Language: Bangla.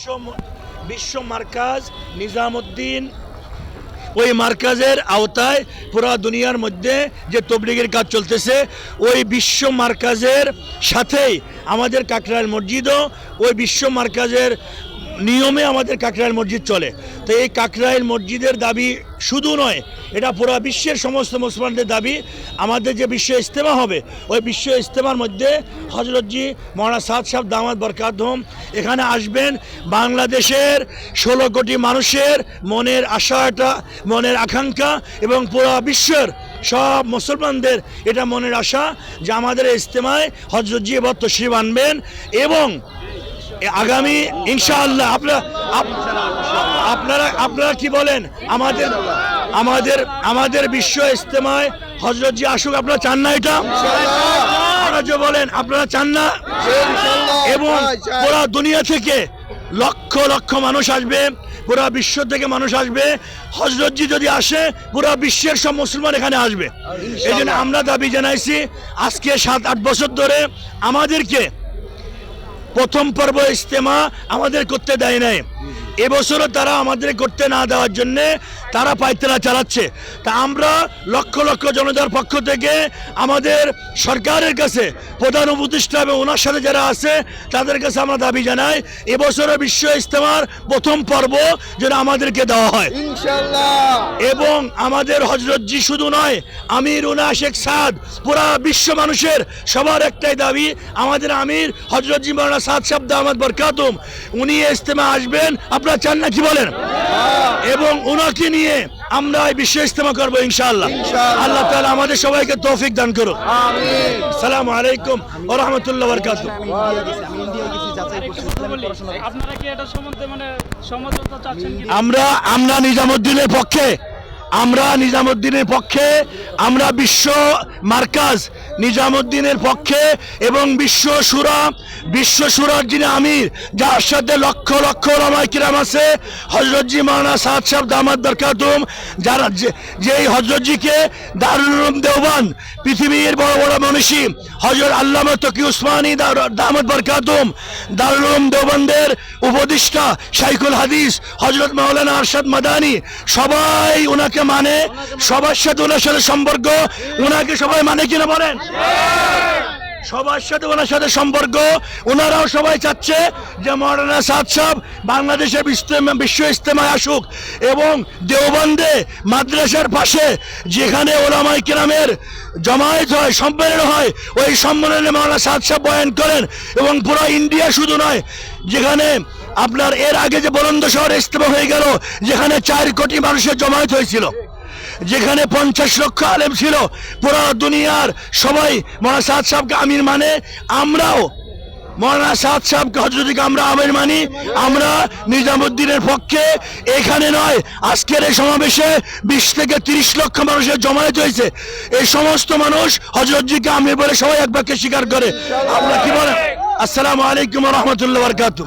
বিশ্ব বিশ্ব মার্কাজ নিজামুদ্দিন। ওই মার্কাজের আওতায় পুরা দুনিয়ার মধ্যে যে তবলিগের কাজ চলতেছে, ওই বিশ্ব মার্কাজের সাথেই আমাদের কাকরাইল মসজিদও ওই বিশ্ব মার্কাজের নিয়মে আমাদের কাকরাইল মসজিদ চলে। তো এই কাকরাইল মসজিদের দাবি শুধু নয়, এটা পুরো বিশ্বের সমস্ত মুসলমানদের দাবি। আমাদের যে বিশ্ব ইজতেমা হবে, ওই বিশ্ব ইজতেমার মধ্যে হজরতজি মৌলানা সাদ সাহেব দামাদ বরকাতহম এখানে আসবেন। বাংলাদেশের ষোলো কোটি মানুষের মনের আশাটা মনের আকাঙ্ক্ষা এবং পুরো বিশ্বের সব মুসলমানদের এটা মনের আশা যে আমাদের ইজতেমায় হজরতজি এবার তশরিফ আনবেন এবং আগামী ইনশাআল্লাহ আপনারা আপনারা আপনারা কি বলেন? আমাদের আমাদের আমাদের বিশ্ব ইজতেমায় হজরতজি আসুক আপনারা চান না এটা? আপনারা যে বলেন আপনারা চান না? এবং পুরো দুনিয়া থেকে লক্ষ লক্ষ মানুষ আসবে পুরা বিশ্ব থেকে মানুষ আসবে। হজরতজি যদি আসে পুরা বিশ্বের সব মুসলমান এখানে আসবে। এই জন্য আমরা দাবি জানাইছি আজকে সাত আট বছর ধরে আমাদেরকে প্রথম পর্ব ইজতেমা আমাদের করতে দেয় নাই। এবছরও তারা আমাদের করতে না দেওয়ার জন্য তারা পায়তারা চালাচ্ছে। তা আমরা লক্ষ লক্ষ জনতার পক্ষ থেকে আমাদের সরকারের কাছে প্রধান উপদেষ্টা এবং ওনার সাথে যারা আছে তাদের কাছে আমরা দাবি জানাই এবছরের বিশ্ব ইজতেমার প্রথম পর্ব যেন আমাদেরকে দেওয়া হয়। এবং আমাদের হজরতজি শুধু নয় আমির উনা শেখ সাদ পুরা বিশ্ব মানুষের সবার একটাই দাবি আমাদের আমির হজরতজি মাওলানা সাদ শাব্দ আহমদ বরকাতুম উনি ইজতেমা আসবেন আপনারা চান না কি বলেন? এবং ওনাকে নিয়ে আমরা এই বিশ্ব ইজতেমা করব ইনশাআল্লাহ। আল্লাহ তাআলা আমাদের সবাইকে তৌফিক দান করুক। আমিন। আসসালামু আলাইকুম ওয়া রাহমাতুল্লাহি ওয়া বারাকাতুহু। আরেকটা কথা বলি, আপনারা কি এটা সম্বন্ধে মানে সমঝোতা চাচ্ছেন কি আমরা আমরা নিজামুদ্দিনের পক্ষে আমরা নিজামুদ্দিনের পক্ষে আমরা বিশ্ব মার্কাজ নিজামুদ্দিনের পক্ষে এবং বিশ্ব সুরা, বিশ্ব সুরার যিনি আমির, যার সাথে লক্ষ লক্ষ ওলামায়ে কিরাম আছে হজরতজি মাওলানা সাদ সাহেব দামাদ বরকাতুম যারা যেই হজরতজিকে দারুল দেওবান পৃথিবীর বড় বড় মনীষী হজরত আল্লামা তকি উসমানী দামাদ বরকাতুম দারুল দেওবানদের দেওবন্দের উপদেষ্টা শাইখুল হাদিস হজরত মাওলানা আরশাদ মাদানি, সবাই ওনাকে মানে সবার সাথে ওনার সাথে সম্পর্ক ওনাকে সবাই মানে কিনা বলেন? সবার সাথে ওনার সাথে সম্পর্ক। ওনারাও সবাই চাচ্ছে যে মৌলানা সাদ সাহেব বাংলাদেশের বিশ্ব- ইস্তেমায় আসুক এবং দেওবন্দে মাদ্রাসার পাশে যেখানে ওলামাই কেরামের জমায়েত হয়, সম্মেলন হয়, ওই সম্মেলনে মৌলানা সাদ সাহেব বয়ান করেন এবং পুরো ইন্ডিয়া শুধু নয়, যেখানে আপনার এর আগে যে বলন্দ শহরে ইস্তেমা হয়ে গেল, যেখানে চার কোটি মানুষের জমায়েত হয়েছিল। যেখানে পঞ্চাশ লক্ষ আলেম ছিল, পুরো দুনিয়ার সবাই মৌলানা সাদ সাহেবকে আমির মানে। আমরাও মৌলানা সাদ সাহেবকে হজরতিকে আমরা আমির মানি। আমরা নিজামুদ্দিনের পক্ষে। এখানে নয়, আজকের এই সমাবেশে বিশ থেকে তিরিশ লক্ষ মানুষের জমায়েত হয়েছে। এই সমস্ত মানুষ হজরতজিকে আমির বলে সবাই এক বাক্যে স্বীকার করে। আমরা কি বলেন? আসসালামু আলাইকুম রহমতুল্লাহ বরকাতু